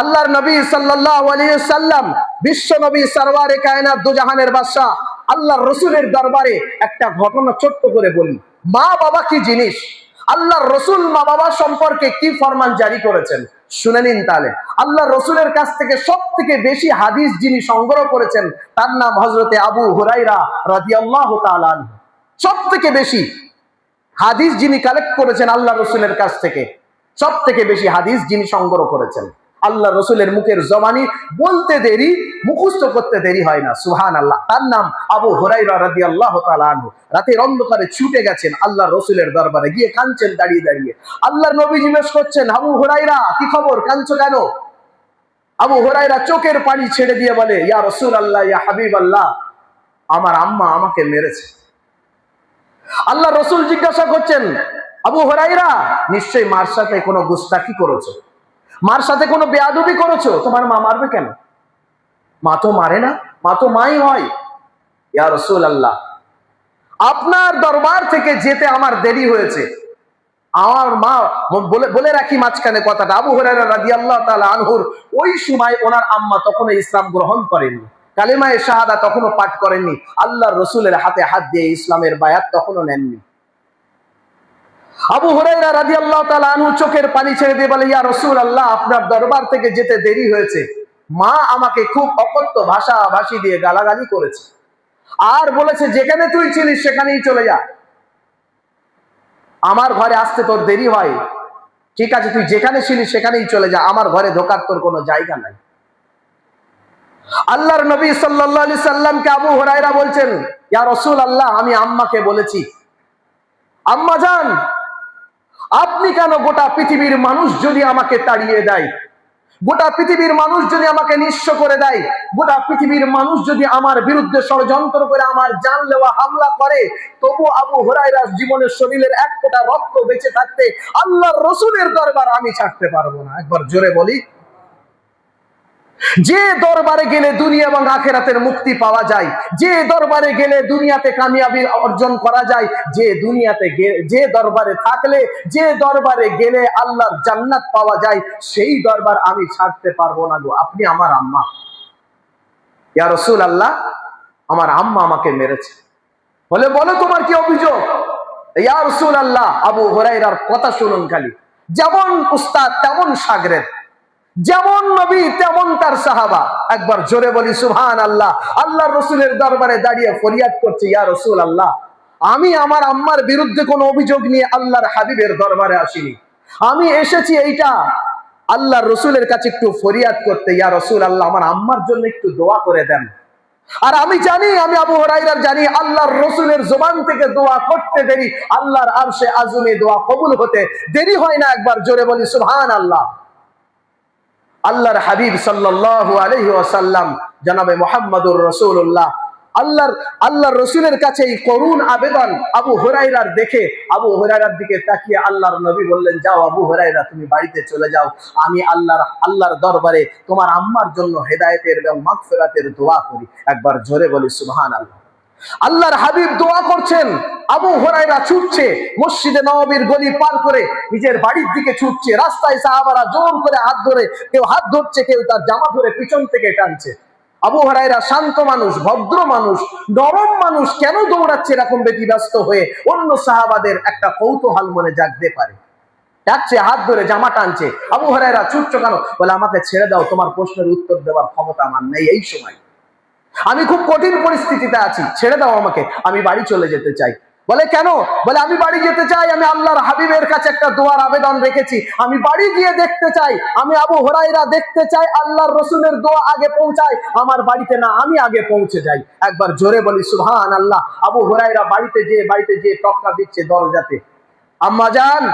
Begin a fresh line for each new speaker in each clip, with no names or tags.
আল্লাহর নবী সাল্লাম বিশ্ব নবী সরওয়ারে কায়নাত দুজাহানের বাদশা আল্লাহর রসুলের দরবারে একটা ঘটনা ছোট্ট করে বলি। মা বাবা কি জিনিস? আল্লাহর রসুল মা বাবা সম্পর্কে কি ফরমান জারি করেছেন? শুনে নিন তাহলে। আল্লাহ রসুলের কাছ থেকে সব থেকে বেশি হাদিস যিনি সংগ্রহ করেছেন, তার নাম হজরতে আবু হুরাইরা তাআলা আনহু। সব থেকে বেশি হাদিস যিনি কালেক্ট করেছেন আল্লাহ রসুলের কাছ থেকে সব থেকে বেশি হাদিস যিনি সংগ্রহ করেছেন। আল্লাহ রসুলের মুখের জবানি বলতে দেরি, মুখস্থ করতে দেরি হয় না। সুহান আল্লাহ তার নাম আবু হরাইরা রাদি আল্লাহ আনহু। রাতের অন্ধকারে ছুটে গেছেন আল্লাহ রসুলের দরবারে, গিয়ে কাঁদছেন দাঁড়িয়ে দাঁড়িয়ে। আল্লাহর নবী জিজ্ঞেস করছেন, আবু হরাইরা কি খবর? কাঁদছো কেন? আবু হরাইরা চোখের পানি ছেড়ে দিয়ে বলে, ইয়া রসুল আল্লাহ ইয়া হাবিব আল্লাহ আমার আম্মা আমাকে মেরেছে। আল্লাহ রসুল জিজ্ঞাসা করছেন, আবু হরাইরা নিশ্চয়ই মার সাথে কোনো গুস্তাকি করেছ? মার সাথে কোনো বেয়াদবি করেছ? তোমার মা মারবে কেন? মা তো মারে না, মা তো মাই হয়। রসুল আল্লাহ আপনার দরবার থেকে যেতে আমার দেরি হয়েছে। আমার মা, বলে বলে রাখি মাঝখানে কথাটা, আবু হরাইরা রাজি আল্লাহ তালা আনহুর, ওই সময় ওনার আম্মা তখনও ইসলাম গ্রহণ করেননি। কালেমায়ে শাহাদা তখনও পাঠ করেননি। আল্লাহর রসুলের হাতে হাত দিয়ে ইসলামের বায়াত তখনও নেননি। আবু হুরাইরা রাদিয়াল্লাহু তাআলা আনহু চোখের পানি ছেড়ে দিয়ে বলে, ইয়া রাসূল আল্লাহ আপনার দরবার থেকে যেতে দেরি হয়েছে। মা আমাকে খুব অকথ্য ভাষা ভাষী দিয়ে গালাগালি করেছে। আর বলেছে, যেখানে তুই ছিলিস, সেখানেই চলে যা। আমার ঘরে আসতে তোর দেরি হয়। ঠিক আছে, তুই যেখানে ছিলিস, সেখানেই চলে যা। আমার ঘরে ধোকার তোর কোনো জায়গা নাই। আল্লাহর নবী আলাইহি সাল্লামকে আবু হুরায়রা বলছেন, ইয়া রসুল আল্লাহ আমি আম্মাকে বলেছি, আম্মা জান আপনি কেন গোটা পৃথিবীর মানুষ যদি আমাকে তাড়িয়ে দেয়? গোটা পৃথিবীর মানুষ যদি আমাকে নিঃস্ব করে দেয়? গোটা পৃথিবীর মানুষ যদি আমার বিরুদ্ধে ষড়যন্ত্র করে আমার জান লেওয়া হামলা করে, তবু আবু হরাইরাস জীবনের শরীরের এক ফোটা রক্ত বেঁচে থাকতে আল্লাহর রসুলের দরবার আমি ছাড়তে পারব না। একবার জোরে বলি যে দরবারে গেলে দুনিয়া এবং আখেরাতের মুক্তি পাওয়া যায়, যে দরবারে গেলে দুনিয়াতে কামিয়াবি অর্জন করা যায়, যে দুনিয়াতে যে দরবারে থাকলে, যে দরবারে গেলে আল্লাহর জান্নাত পাওয়া যায়, সেই দরবার আমি ছাড়তে পারব না গো। আপনি আমার আম্মা। ইয়া রসুল আল্লাহ আমার আম্মা আমাকে মেরেছে। বলে, বলো তোমার কি অভিযোগ? ইয়া রসুল আল্লাহ আবু হরাইরার কথা শুনুন খালি। যেমন উস্তাদ, তেমন সাগরের। যেমন নবী, তেমন তার সাহাবা। একবার জোরে বলি সুহান আল্লাহ আল্লাহ রসুলের দরবারে দাঁড়িয়ে ফরিয়াদ করছে, ইয়া রসুল আল্লাহ আমি আমার আম্মার বিরুদ্ধে কোনো অভিযোগ নিয়ে আল্লাহর হাবিবের দরবারে আসিনি। আমি এসেছি এইটা, আল্লাহর রসুলের কাছে একটু ফরিয়াদ করতে, ইয়া রসুল আল্লাহ আমার আম্মার জন্য একটু দোয়া করে দেন। আর আমি জানি, আমি আবু হরাইরার জানি, আল্লাহর রসুলের জোবান থেকে দোয়া করতে দেরি, আল্লাহর আরশে আজমে দোয়া কবুল হতে দেরি হয় না, একবার জোরে বলি সুহান আল্লাহ আল্লাহর হাবিব সাল্লাল্লাহু আলাইহি ওয়াসাল্লাম, জনাবে মুহাম্মদুর রাসূলুল্লাহ। আল্লাহর আল্লাহর রসুলের কাছে এই করুণ আবেদন আবু হুরাইরার দেখে, আবু হুরাইরার দিকে তাকিয়ে আল্লাহর নবী বললেন, যাও আবু হরাইরা তুমি বাড়িতে চলে যাও। আমি আল্লাহর আল্লাহর দরবারে তোমার আম্মার জন্য হেদায়েতের এবং মাগফিরাতের দোয়া করি। একবার জোরে বলি, সুবহানাল্লাহ। আল্লাহর হাবিব দোয়া করছেন, আবু হরাইরা ছুটছে, মসজিদে নববীর গলি পার করে নিজের বাড়ির দিকে ছুটছে, রাস্তায় সাহাবারা জোর করে হাত ধরে, কেউ হাত ধরছে, কেউ তার জামা ধরে পিছন থেকে টানছে। আবু হরাইরা শান্ত মানুষ, ভদ্র মানুষ, নরম মানুষ, কেন দৌড়াচ্ছে এরকম ব্যতিব্যস্ত হয়ে? অন্য সাহাবাদের একটা কৌতূহল মনে জাগতে পারে। ডাকছে, হাত ধরে জামা টানছে। আবু হরাইরা ছুটছো কেন? বলে, আমাকে ছেড়ে দাও, তোমার প্রশ্নের উত্তর দেওয়ার ক্ষমতা আমার নেই। এই সময় আমি খুব কঠিন পরিস্থিতিতে আছি, ছেড়ে দাও আমাকে, আমি বাড়ি চলে যেতে চাই। বলে কেন? বলে আমি বাড়ি যেতে চাই, আমি আল্লাহর হাবিবের কাছে একটা দোয়ার আবেদন রেখেছি। আমি বাড়ি গিয়ে দেখতে চাই, আমি আবু হরাইরা দেখতে চাই, আল্লাহর রসুলের দোয়া আগে পৌঁছায়, আমার বাড়িতে না, আমি আগে পৌঁছে যাই। একবার জোরে বলি সুহান আল্লাহ আবু হরাইরা বাড়িতে যেয়ে বাড়িতে যেয়ে টক্কা দিচ্ছে দরজাতে। আম্মা যান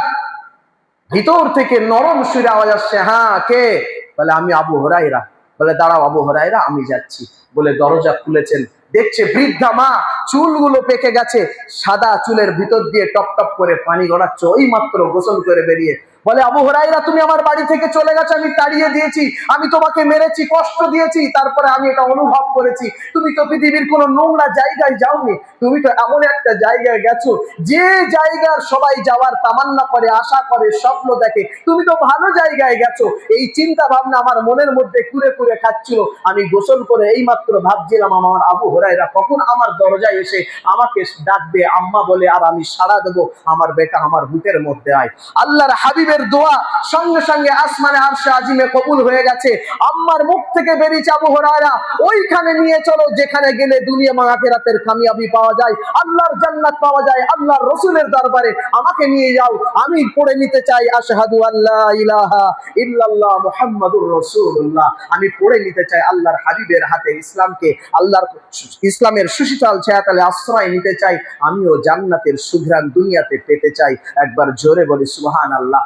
ভিতর থেকে নরম সুরে আওয়াজ আসছে হ্যাঁ কে? বলে, আমি আবু হরাইরা বলে, দাঁড়াও আবু হরাইরা আমি যাচ্ছি। বলে দরজা খুলেছেন। দেখছে বৃদ্ধা মা, চুলগুলো পেকে গেছে, সাদা চুলের ভিতর দিয়ে টপ টপ করে পানি গড়াচ্ছে। ওই মাত্র গোসল করে বেরিয়ে বলে, আবু হরাইরা তুমি আমার বাড়ি থেকে চলে গেছো, আমি তাড়িয়ে দিয়েছি, আমি তোমাকে মেরেছি, কষ্ট দিয়েছি, তারপরে আমি এটা অনুভব করেছি। তুমি তো পৃথিবীর কোনো নোংরা জায়গায় যাওনি, তুমি তো এমন একটা জায়গায় গেছো, যে জায়গার সবাই যাওয়ার তামান্না করে, আশা করে, স্বপ্ন দেখে, তুমি তো ভালো জায়গায় গেছো। এই চিন্তা ভাবনা আমার মনের মধ্যে কুরে কুরে খাচ্ছিল। আমি গোসল করে এই মাত্র ভাবছিলাম, আমার আবু হরাইরা কখন আমার দরজায় এসে আমাকে ডাকবে, আম্মা বলে, আর আমি সাড়া দেবো, আমার বেটা আমার বুকের মধ্যে আয়। আল্লাহর হাবিবের দোয়া সঙ্গে সঙ্গে আসমানে আরশে আজিমে কবুল হয়ে গেছে। আম্মার মুখ থেকে বেরিয়েছে আবু হরাইরা ওইখানে নিয়ে চলো, যেখানে গেলে দুনিয়া মা আখেরাতের কামিয়াবি পাওয়া যায়, আল্লাহর জান্নাত পাওয়া যায়, আল্লাহর রসুলের দরবারে। আমাকে নিয়ে যাও, আমি পড়ে নিতে চাই, আশহাদু আল্লাহ ইলাহা ইল্লাল্লাহ মুহাম্মাদুর রাসূলুল্লাহ। আমি পড়ে নিতে চাই আল্লাহর হাবিবের হাতে ইসলামকে, আল্লাহর ইসলামের সুশীতল ছায়াতলে আশ্রয় নিতে চাই। আমিও জান্নাতের সুঘ্রাণ দুনিয়াতে পেতে চাই। একবার জোরে বলি, সুবহানাল্লাহ।